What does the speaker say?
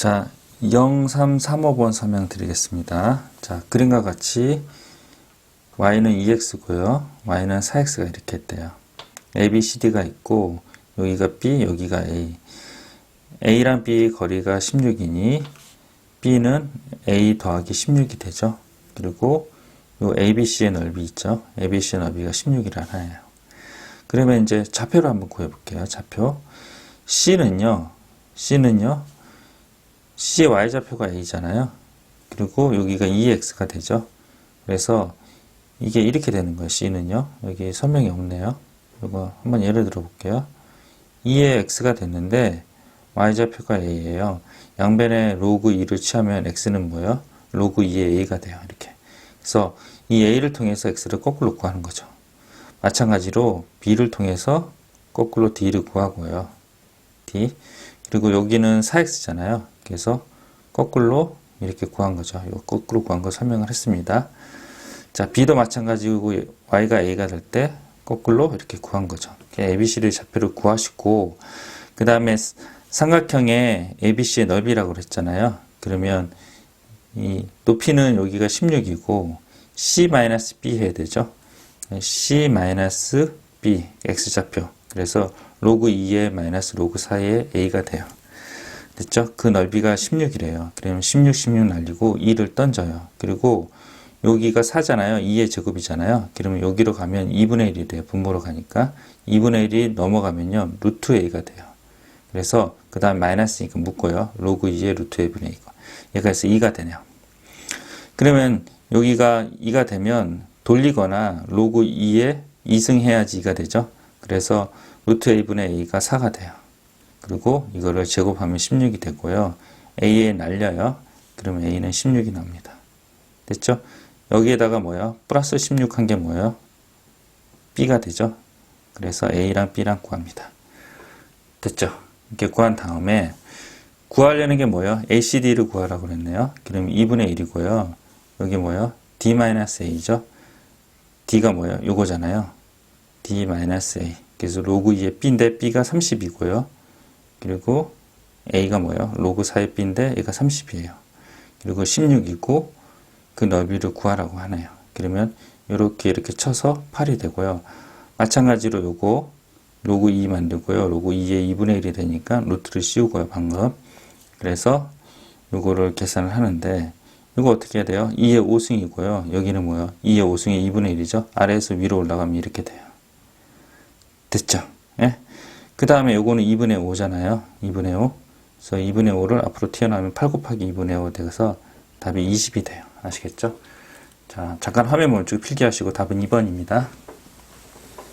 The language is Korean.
자, 0335번 설명 드리겠습니다. 자, 그림과 같이 y는 2x고요. y는 4x가 이렇게 있대요. a, b, c, d가 있고 여기가 b, 여기가 a. a랑 b 거리가 16이니 b는 a 더하기 16이 되죠. 그리고 요 ABC의 넓이 있죠. ABC의 넓이가 16이라 하네요. 그러면 이제 좌표를 한번 구해볼게요. 좌표. C는요, C는요, C의 Y좌표가 A잖아요. 그리고 여기가 2X가 되죠. 그래서 이게 이렇게 되는 거예요. C는요. 여기 설명이 없네요. 이거 한번 예를 들어 볼게요. 2의 X가 됐는데, Y좌표가 A예요. 양변에 로그 2를 취하면 X는 뭐예요? 로그 2의 A가 돼요. 이렇게. 그래서 이 A를 통해서 X를 거꾸로 구하는 거죠. 마찬가지로 B를 통해서 거꾸로 D를 구하고요. D. 그리고 여기는 4X잖아요. 그래서 거꾸로 이렇게 구한 거죠. 이 거꾸로 구한 거 설명을 했습니다. 자, B도 마찬가지고 Y가 A가 될 때 거꾸로 이렇게 구한 거죠. ABC를 좌표를 구하시고 그 다음에 삼각형의 ABC의 넓이라고 그랬잖아요. 그러면 이 높이는 여기가 16이고 C-B 해야 되죠. C-B X좌표. 그래서 로그 2에 마이너스 로그 4에 A가 돼요. 됐죠? 그 넓이가 16이래요. 그러면 16, 16 날리고 2를 던져요. 그리고 여기가 4잖아요. 2의 제곱이잖아요. 그러면 여기로 가면 2분의 1이 돼요. 분모로 가니까 2분의 1이 넘어가면요. 루트 A가 돼요. 그래서 그 다음 마이너스니까 묶고요. 로그 2의 루트 A분의 2가. 얘가 해서 2가 되네요. 그러면 여기가 2가 되면 돌리거나 로그 2에 2승 해야지 2가 되죠. 그래서 루트 a분의 a가 4가 돼요. 그리고 이거를 제곱하면 16이 되고요. a에 날려요. 그러면 a는 16이 나옵니다. 됐죠? 여기에다가 뭐요? 플러스 16 한 게 뭐예요? b가 되죠. 그래서 a랑 b랑 구합니다. 됐죠? 이렇게 구한 다음에 구하려는 게 뭐예요? ACD를 구하라고 그랬네요. 그럼 2분의 1이고요. 여기 뭐예요? D-A죠? D가 뭐예요? 요거잖아요. D-A. 그래서 로그 2의 B인데 B가 30이고요. 그리고 A가 뭐예요? 로그 4의 B인데 A가 30이에요. 그리고 16이고 그 넓이를 구하라고 하네요. 그러면 이렇게 이렇게 쳐서 8이 되고요. 마찬가지로 요거 로그 2 만들고요. 로그 2의 2분의 1이 되니까 루트를 씌우고요. 방금. 그래서 요거를 계산을 하는데 이거 어떻게 해야 돼요? 2의 5승이고요. 여기는 뭐예요? 2의 5승의 2분의 1이죠. 아래에서 위로 올라가면 이렇게 돼요. 됐죠? 예? 그 다음에 요거는 2분의 5잖아요. 2분의 5. 그래서 2분의 5를 앞으로 튀어나오면 8 곱하기 2분의 5 돼서 답이 20이 돼요. 아시겠죠? 자, 잠깐 화면 멈추고 필기하시고 답은 2번입니다.